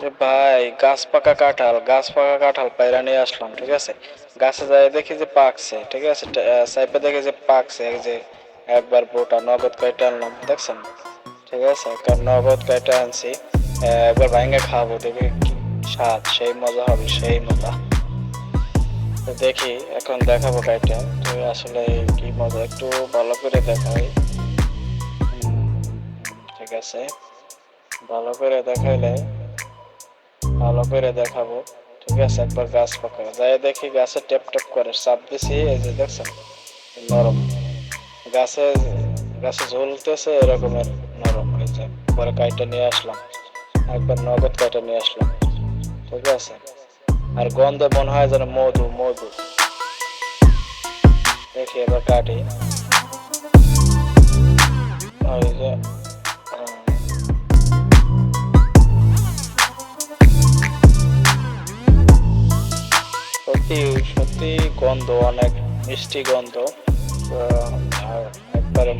ভাই, গাছ পাকা কাঁঠাল, গাছ পাকা কাঁঠাল পায়রা নিয়ে আসলাম, ঠিক আছে? গাছে যায় দেখি যে পাকছে, ঠিক আছে? সাইপে দেখি যে পাকছে যে একবার বোটা নগদ কাইটা আনলাম, দেখছেন? ঠিক আছে? একবার নগদ কাইটা আনছি একবার ভাঙ্গে খাব, দেখি স্বাদ, সেই মজা হবে, সেই মজা। তো দেখি, এখন দেখাবো কাইটা তো আসলে কি মজা, একটু ভালো করে দেখাই। ঠিক আছে? ভালো করে দেখাইলে ভালো করে দেখাবো। ঠিক আছে? একবার গাছ পাকা যাই দেখি গাছে টেপ টেপ করে চাপ দিছি, এই যে দেখছেন? নরম। গাছে গাছে ঝুলতেছে এরকমের নরম এই যে পরে কাইটা নিয়ে আসলাম। একবার নগদ কাইটা নিয়ে আসলাম। ঠিক আছে? আর গন্ধে মনে হয় যেন মধু মধু। দেখি এবার কাটি। সত্যি সত্যি গন্ধ, অনেক মিষ্টি গন্ধ। আর একবারে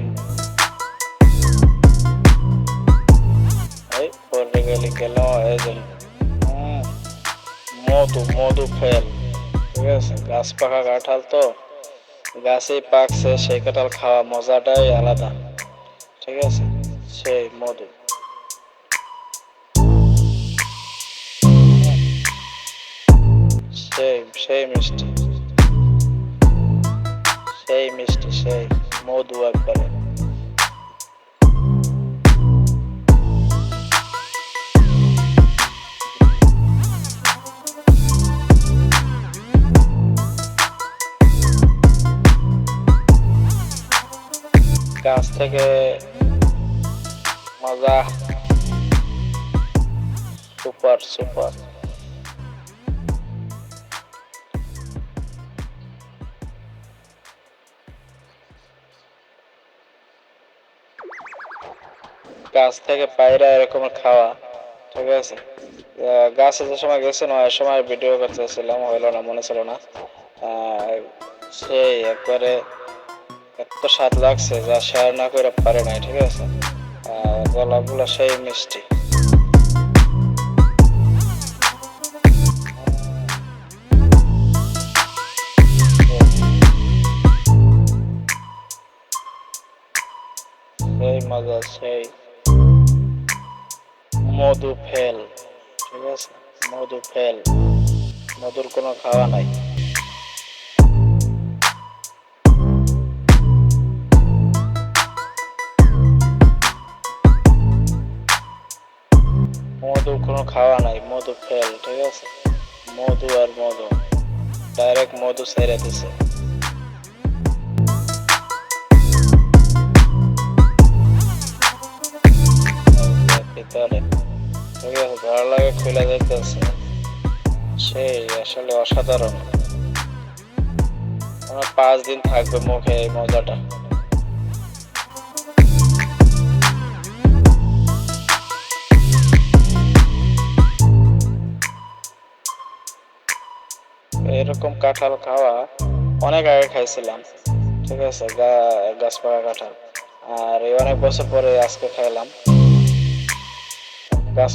পরে গেলে গেল মধু মধু ফেল, ঠিক আছে? গাছ পাকা কাঁঠাল তো। গাছেই পাকছে, সেই কাঁঠাল খাওয়া মজাটাই আলাদা, ঠিক আছে? সেই মধু। সেই সেই মিষ্টি। সেই মিষ্টি সেই মধু একবারে। গাছ থেকে মজা। Super super. গাছ থেকে পায়রা এরকম খাওয়া, ঠিক আছে? গাছে যে সময় গেছিল ওই সময় ভিডিও করতেছিলাম, হইল না, মনে ছিল না। সেই একবারে এত স্বাদ লাগছে যা শেয়ার না করে পারে নাই, ঠিক আছে? গলাগুলো সেই মিষ্টি। সেই মজা, সেই মধু ফেল, ঠিক আছে? মধু ফেল। মধুর কোনো খাওয়া নাই। মধু কোনো খাওয়া নাই, মধু ফেল, ঠিক আছে? মধু আর মধু। ডাইরেক্ট মধু ছেড়ে দিছে। ঠিক আছে ভালো লাগে খুলে যেতেছে সেই আসলে অসাধারণ। আমার পাঁচ দিন থাকবে মুখে এই মজাটা। এরকম কাঁঠাল খাওয়া অনেক আগে খাইছিলাম, ঠিক আছে? গাছ পাকা কাঁঠাল। আর অনেক বছর পরে আজকে খাইলাম। গাছ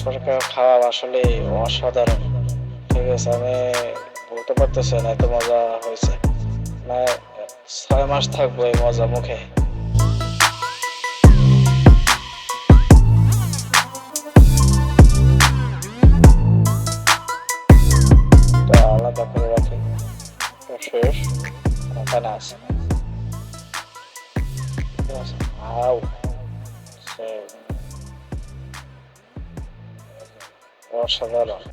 খাওয়া আসলে অসাধারণ। ঠিক আছে, আমি বলতে পারতেছি না, এত মজা হয়েছে। ছয় মাস থাকব এই মজা মুখে। আলাদা করে রাখি। শেষ এখানে আছে ঠিক আছে আউ সে অসাধারণ